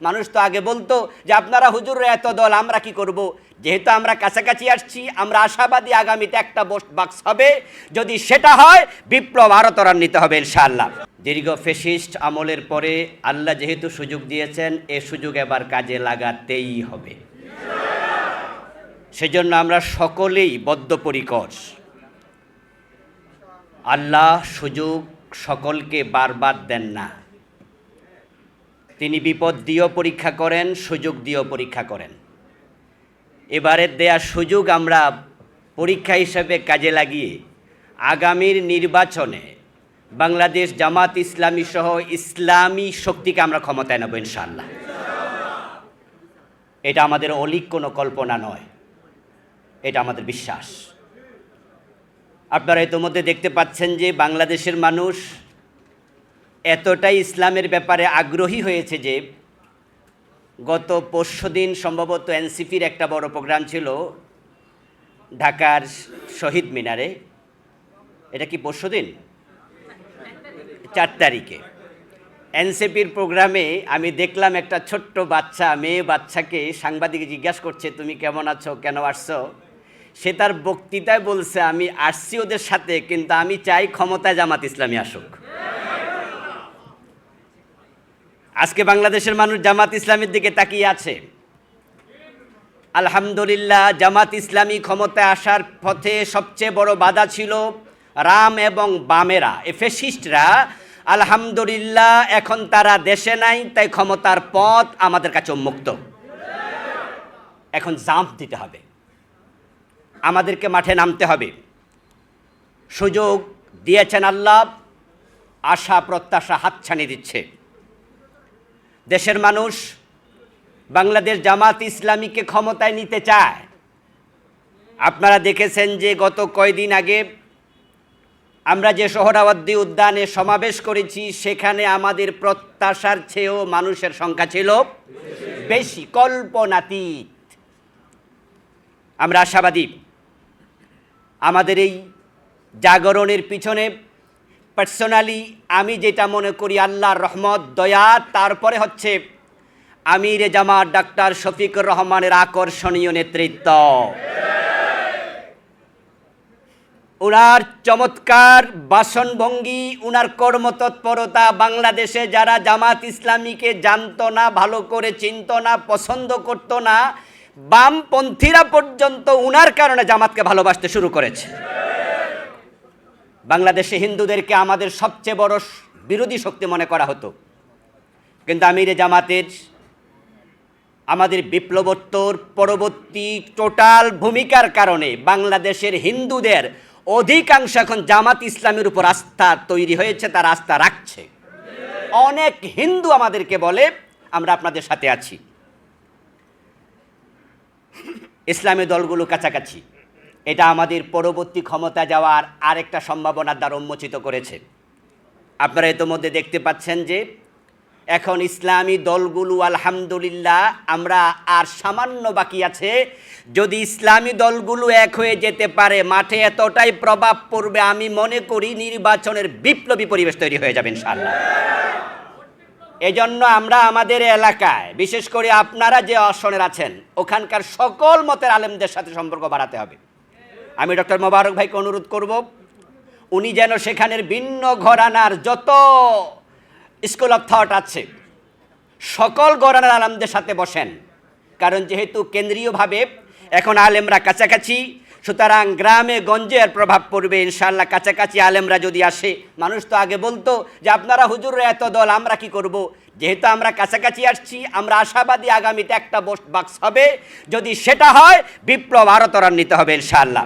মানুষ তো আগে বলতো যে আপনারা হুজুর এত দল, আমরা কি করব? যেহেতু আমরা কাছাকাছি আসছি, আমরা আশাবাদী আগামীতে একটা বোস্ট বাক্স হবে। যদি সেটা হয়, বিপ্লব আরও ত্বরান্বিত হবে ইনশাআল্লাহ। দীর্ঘ ফেসিস্ট আমলের পরে আল্লাহ যেহেতু সুযোগ দিয়েছেন, এ সুযোগ এবার কাজে লাগাতেই হবে। সেজন্য আমরা সকলেই বদ্ধপরিকর। আল্লাহ সুযোগ সকলকে বারবার দেন না। তিনি বিপদ দিয়েও পরীক্ষা করেন, সুযোগ দিয়েও পরীক্ষা করেন। এবারের দেয়া সুযোগ আমরা পরীক্ষা হিসেবে কাজে লাগিয়ে আগামীর নির্বাচনে বাংলাদেশ জামাত ইসলামী সহ ইসলামী শক্তিকে আমরা ক্ষমতায় নেব ইনশাল্লাহ এটা আমাদের অলিক কোনো কল্পনা নয়। এটা আমাদের বিশ্বাস। আপনারা ইতোমধ্যে দেখতে পাচ্ছেন যে বাংলাদেশের মানুষ এতটাই ইসলামের ব্যাপারে আগ্রহী হয়েছে যে গত পরশু দিন সম্ভবত এনসিপির একটা বড় প্রোগ্রাম ছিল ঢাকার শহীদ মিনারে। এটা কি পরশু দিন? চার তারিখে। এনসিপির প্রোগ্রামে আমি দেখলাম একটা ছোট্ট বাচ্চা, মেয়ে বাচ্চাকে সাংবাদিক জিজ্ঞাসা করছে, তুমি কেমন আছো? কেন আসছো? সে তার বক্তৃতায় বলছে, আমি আসছি ওদের সাথে, কিন্তু আমি চাই ক্ষমতায় জামাত ইসলামী আসুক। আজকে বাংলাদেশের মানুষ জামাত ইসলামের দিকে তাকিয়ে আছে। আলহামদুলিল্লাহ, জামাত ইসলামী ক্ষমতায় আসার পথে সবচেয়ে বড় বাধা ছিল রাম এবং বামেরা। এ ফেসিস্টরা আলহামদুলিল্লাহ এখন তারা দেশে নাই, তাই ক্ষমতার পথ আমাদের কাছে উন্মুক্ত। এখন জাম্প দিতে হবে। আমাদেরকে মাঠে নামতে হবে। সুযোগ দিয়েছেন আল্লাহ, আশা, প্রত্যাশা হাতছানি দিচ্ছে। দেশের মানুষ বাংলাদেশ জামাত ইসলামীকে ক্ষমতায় নিতে চায়। আপনারা দেখেছেন যে গত কয়দিন আগে আমরা যে সোহরাওয়ার্দী উদ্যানে সমাবেশ করেছি, সেখানে আমাদের প্রত্যাশার চেয়েও মানুষের সংখ্যা ছিল বেশি, কল্পনাতীত। আমরা আশাবাদী। আমাদের এই জাগরণের পিছনে পার্সোনালি আমি যেটা মনে করি আল্লাহর রহমত, দয়া, তারপরে হচ্ছে আমির জামাত, ডাক্তার শফিকুর রহমানের আকর্ষণীয় নেতৃত্ব। উনার চমৎকার বাসনভঙ্গি, উনার কর্মতৎপরতা, বাংলাদেশে যারা জামাত ইসলামীকে জানতো না, ভালো করে চিনত না, পছন্দ করত না, বামপন্থীরা পর্যন্ত উনার কারণে জামাতকে ভালোবাসতে শুরু করেছে। বাংলাদেশে হিন্দুদেরকে আমাদের সবচেয়ে বড় বিরোধী শক্তি মনে করা হতো। কিন্তু আমিরে জামাতের আমাদের বিপ্লবোত্তর পরবর্তী টোটাল ভূমিকার কারণে বাংলাদেশের হিন্দুদের অধিকাংশ এখন জামাত ইসলামের উপর আস্থা তৈরি হয়েছে, তার আস্থা রাখছে। অনেক হিন্দু আমাদেরকে বলে, আমরা আপনাদের সাথে আছি। ইসলামী দলগুলো কাছাকাছি। এটা আমাদের পরবর্তী ক্ষমতা যাওয়ার আরেকটা সম্ভাবনার দ্বার উন্মোচিত করেছে। আপনারা ইতোমধ্যে দেখতে পাচ্ছেন যে, এখন ইসলামী দলগুলো আলহামদুলিল্লাহ আমরা আর সামান্য বাকি আছে। যদি ইসলামী দলগুলো এক হয়ে যেতে পারে, মাঠে এতটাই প্রভাব পড়বে, আমি মনে করি নির্বাচনের বিপ্লবী পরিবেশ তৈরি হয়ে যাবে ইনশাল্লাহ এজন্য আমরা আমাদের এলাকায়, বিশেষ করে আপনারা যে আসনের আছেন, ওখানকার সকল মতের আলেমদের সাথে সম্পর্ক বাড়াতে হবে। আমি ডক্টর মোবারক ভাইকে অনুরোধ করব, উনি যেন সেখানের ভিন্ন ঘরানার যত স্কুল অফ থট আছে, সকল ঘরানার আলেমদের সাথে বসেন। কারণ যেহেতু কেন্দ্রীয়ভাবে এখন আলেমরা কাছাকাছি, সুতরাং গ্রামে গঞ্জের প্রভাব পড়বে ইনশাল্লাহ কাছাকাছি আলেমরা যদি আসে, মানুষ তো আগে বলতো যে আপনারা হুজুর এত দল, আমরা কি করব? যেহেতু আমরা কাছাকাছি আসছি, আমরা আশাবাদী আগামীতে একটা বাক্স হবে, যদি সেটা হয়, বিপ্লব আরও ত্বরান্বিত হবে ইনশাল্লাহ